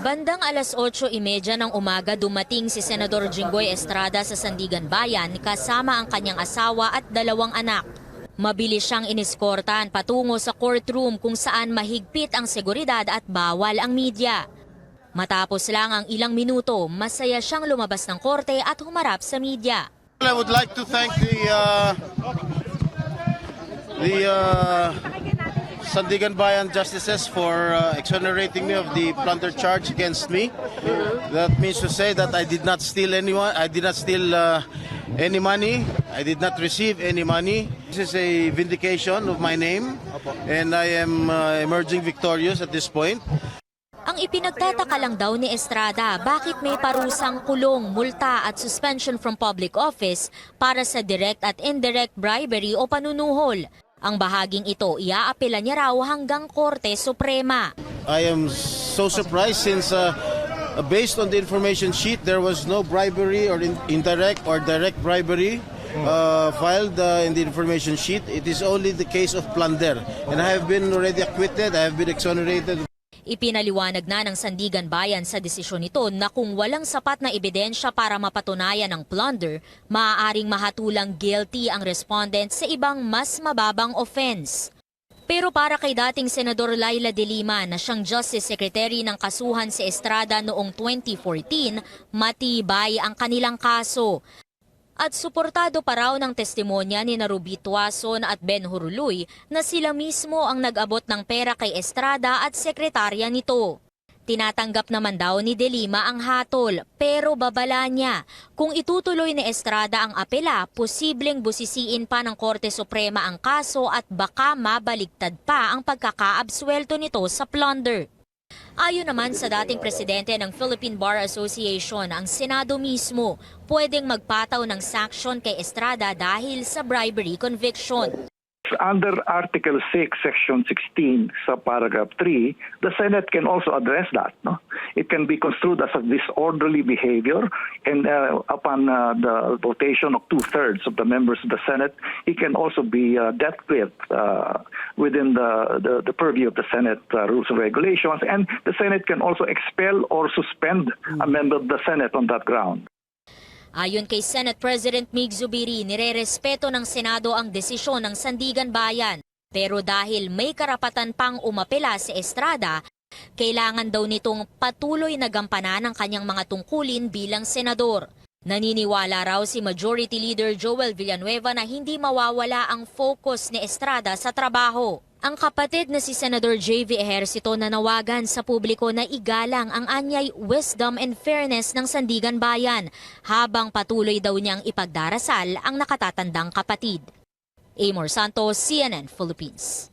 Bandang alas 8.30 ng umaga dumating si Senador Jinggoy Estrada sa Sandigan Bayan kasama ang kanyang asawa at dalawang anak. Mabilis siyang iniskortan patungo sa courtroom kung saan mahigpit ang seguridad at bawal ang media. Matapos lang ang ilang minuto, masaya siyang lumabas ng korte at humarap sa media. I would like to thank the uh, the uh, Sandigan Bayan justices for uh, exonerating me of the plunder charge against me. That means to say that I did not steal anyone. I did not steal uh, any money. I did not receive any money. This is a vindication of my name, and I am uh, emerging victorious at this point. Ang ipinagtataka lang daw ni Estrada, bakit may parusang kulong, multa at suspension from public office para sa direct at indirect bribery o panunuhol. Ang bahaging ito, iaapela niya raw hanggang Korte Suprema. I am so surprised since uh, based on the information sheet, there was no bribery or in, indirect or direct bribery uh, filed uh, in the information sheet. It is only the case of plunder. And I have been already acquitted. I have been exonerated. Ipinaliwanag na ng Sandigan Bayan sa desisyon nito na kung walang sapat na ebidensya para mapatunayan ang plunder, maaaring mahatulang guilty ang respondent sa ibang mas mababang offense. Pero para kay dating Senador Laila de Lima na siyang Justice Secretary ng kasuhan si Estrada noong 2014, matibay ang kanilang kaso. At suportado pa raw ng testimonya ni Narubi Tuason at Ben Huruloy na sila mismo ang nag-abot ng pera kay Estrada at sekretarya nito. Tinatanggap naman daw ni De Lima ang hatol pero babala niya kung itutuloy ni Estrada ang apela, posibleng busisiin pa ng Korte Suprema ang kaso at baka mabaligtad pa ang pagkakaabswelto nito sa plunder. Ayon naman sa dating presidente ng Philippine Bar Association, ang Senado mismo pwedeng magpataw ng sanction kay Estrada dahil sa bribery conviction. Under Article 6, Section 16, sa paragraph 3, the Senate can also address that. No? It can be construed as a disorderly behavior, and uh, upon uh, the votation of two-thirds of the members of the Senate, it can also be uh, dealt with uh, within the, the, the purview of the Senate uh, rules and regulations, and the Senate can also expel or suspend a member of the Senate on that ground. Ayon kay Senate President Mig Zubiri, nirerespeto ng Senado ang desisyon ng Sandigan Bayan. Pero dahil may karapatan pang umapela si Estrada, kailangan daw nitong patuloy na gampanan ang kanyang mga tungkulin bilang senador. Naniniwala raw si Majority Leader Joel Villanueva na hindi mawawala ang focus ni Estrada sa trabaho. Ang kapatid na si Senador J.V. Ejercito nanawagan sa publiko na igalang ang anyay wisdom and fairness ng Sandigan Bayan habang patuloy daw niyang ipagdarasal ang nakatatandang kapatid. Amor Santos, CNN Philippines.